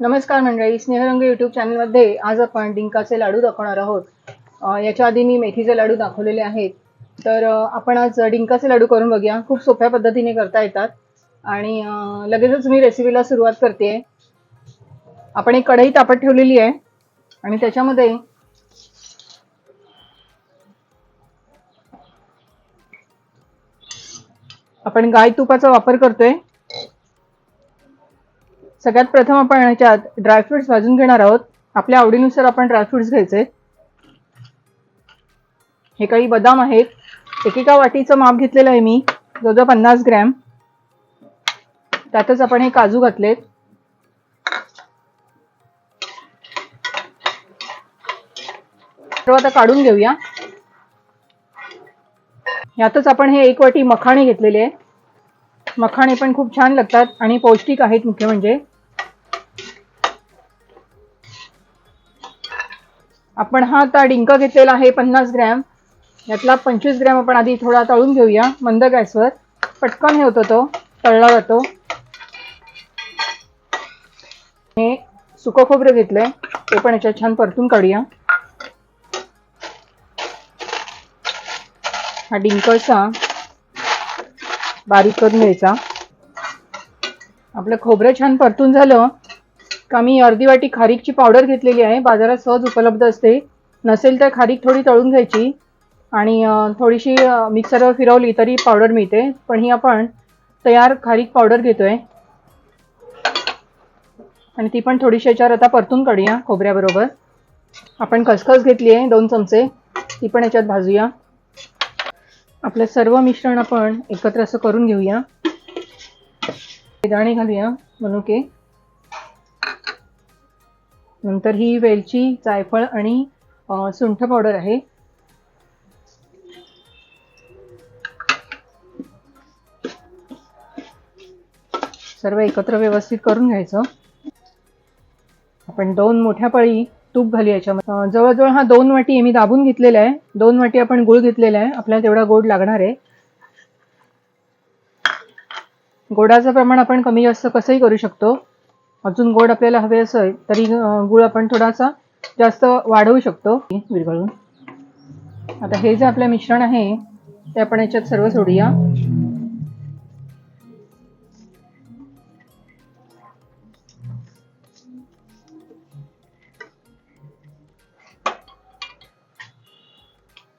नमस्कार मंडळी स्नेहरंग यूट्यूब चॅनलमध्ये आज आपण डिंकाचे लाडू दाखवणार आहोत. याच्या आधी मी मेथीचे लाडू दाखवलेले आहेत. तर आपण आज डिंकाचे लाडू करून बघूया. खूप सोप्या पद्धतीने करता येतात. आणि लगेचच मी रेसिपीला सुरुवात करते. आपण एक कढई तापत ठेवलेली आहे. आणि त्याच्यामध्ये आपण गाय तुपाचा वापर करतोय. सगळ्यात प्रथम आपण याच्यात ड्रायफ्रुट्स भाजून घेणार आहोत. आपल्या आवडीनुसार आपण ड्रायफ्रुट्स घ्यायचे. हे काही बदाम आहेत. एकेका वाटीचं माप घेतलेलं आहे मी. जवळजवळ पन्नास ग्रॅम. त्यातच आपण हे काजू घातलेत. सर्व आता काढून घेऊया. यातच आपण हे एक वाटी मखाणे घेतलेले आहे. मखाणे पण खूप छान लागतात आणि पौष्टिक आहेत मुख्य म्हणजे. आपण हा आता डिंक घेतलेला आहे पन्नास ग्रॅम. यातला पंचवीस ग्रॅम आपण आधी थोडा तळून घेऊया. मंद गॅसवर. पटकन हे होतो तो. तळला जातो. हे सुकं खोबरं घेतलंय. ते पण याच्यात छान परतून काढूया. हा डिंकचा बारीक करून घ्यायचा. आपलं खोबरं छान परतून झालं. का मी अर्धी वाटी खारीकची पावडर घेतलेली आहे. बाजारात सहज उपलब्ध असते. नसेल तर खारीक थोडी तळून घ्यायची. आणि थोडीशी मिक्सरवर फिरवली तरी पावडर मिळते. पण ही आपण तयार खारीक पावडर घेतो आहे आणि ती पण थोडीशी याच्यावर आता परतून काढूया खोबऱ्याबरोबर. आपण खसखस घेतली आहे दोन चमचे. ती पण याच्यात भाजूया. आपलं सर्व मिश्रण आपण एकत्र असं करून घेऊया. दाणे घालूया मनुके नंतर ही वेलची जायफळ आणि सुंठ पावडर आहे. सर्व एकत्र व्यवस्थित करून घ्यायचं. आपण दोन मोठ्या पळी तूप घाली याच्यामध्ये. जवळजवळ हा दोन वाटी मी दाबून घेतलेला आहे. दोन वाटी आपण गुळ घेतलेला आहे. आपल्याला तेवढा गोड लागणार आहे. गोडाचं प्रमाण आपण कमी जास्त कसंही करू शकतो. अजून गोड आपल्याला हवे असेल तरी गुळ आपण थोडासा जास्त वाढवू शकतो. विरघळून आता हे जे आपलं मिश्रण आहे ते आपण याच्यात सर्व सोडूया.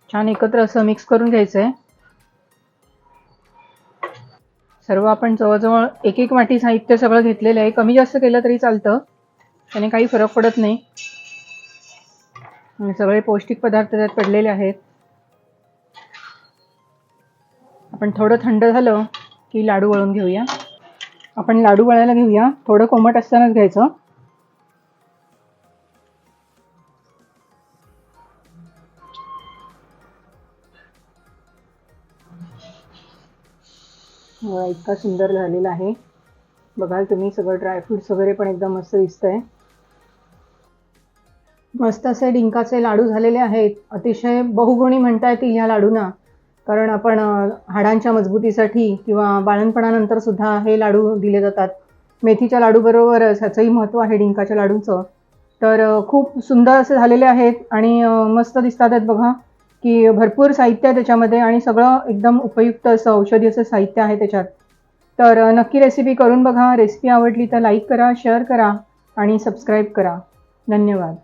छान एकत्र असं मिक्स करून घ्यायचं आहे सर्व आपण जवळजवळ एक एक वाटी साहित्य सगळं घेतलेलं आहे. कमी जास्त केलं तरी चालतं. त्याने काही फरक पडत नाही. सगळे पौष्टिक पदार्थ त्यात पडलेले आहेत. आपण थोडं थंड झालं की लाडू वळून घेऊया. आपण लाडू वळायला घेऊया. थोडं कोमट असतानाच घ्यायचं. इतका सुंदर झालेला आहे. बघाल तुम्ही सगळं ड्रायफ्रुट्स वगैरे पण एकदम मस्त दिसतंय. मस्त असे डिंकाचे लाडू झालेले आहेत. अतिशय बहुगुणी म्हणता येतील ह्या लाडूंना. कारण आपण हाडांच्या मजबूतीसाठी किंवा बाळणपणानंतर सुद्धा हे लाडू दिले जातात. मेथीच्या लाडूबरोबरच ह्याचंही महत्त्व आहे डिंकाच्या लाडूंचं. तर खूप सुंदर असे झालेले आहेत आणि मस्त दिसतात आहेत बघा. की भरपूर साहित्य आहे त्याच्यामध्ये आणि सगळं एकदम उपयुक्त असं औषधी असं साहित्य आहे त्याच्यात. तर नक्की रेसिपी करून बघा. रेसिपी आवडली तर लाईक करा शेअर करा आणि सबस्क्राईब करा. धन्यवाद.